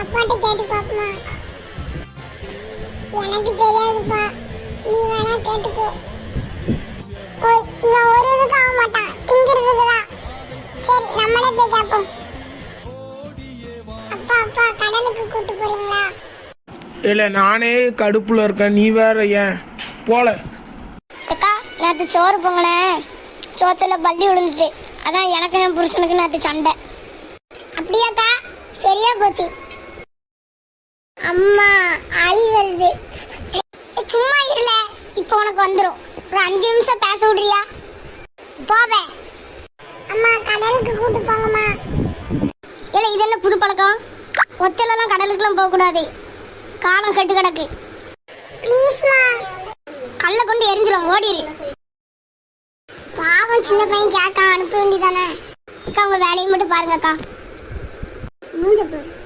அப்பாட்ட கேட்டு பாப்போமா எனக்கு தெரியாதுப்பா. நீ வேணா கேட்டுக்கோ. இவன் ஒரு இதுக்கு ஆக மாட்டான். திங்கிறதுக்கு தான் சரி நம்மளே போய் கேட்போம் அப்பா அப்பா கடலுக்கு கூட்டு போறீங்களா? இல்லை நானே கடுப்பில் இருக்கேன். நீ வேற ஏன்? போல. அக்கா நேற்று சோறு பொங்கினேன். சோத்துல பள்ளி விழுந்துட்டு அதான் எனக்கு என் புருஷனுக்கு நேற்று சண்டை. அப்படியாக்கா? சரியா போச்சு. அம்மா அழி வருது. சும்மா இருல. இப்போ உனக்கு வந்துடும் ஒரு அஞ்சு நிமிஷம் பேச விடுறியா? போவே. அம்மா கடலுக்கு கூட்டு போங்கம்மா. இல்லை இது என்ன புது பழக்கம்? ஒத்தலெல்லாம் கடலுக்குலாம் போகக்கூடாது. காலம் கெட்டு கிடக்கு. ப்ளீஸ்மா கல்ல கொண்டு எரிஞ்சிடும் ஓடிரு பாவம் சின்ன பையன் கேட்கான் அனுப்ப வேண்டியதானே. அக்கா உங்க வேலையை மட்டும் பாருங்க அக்கா なんじ、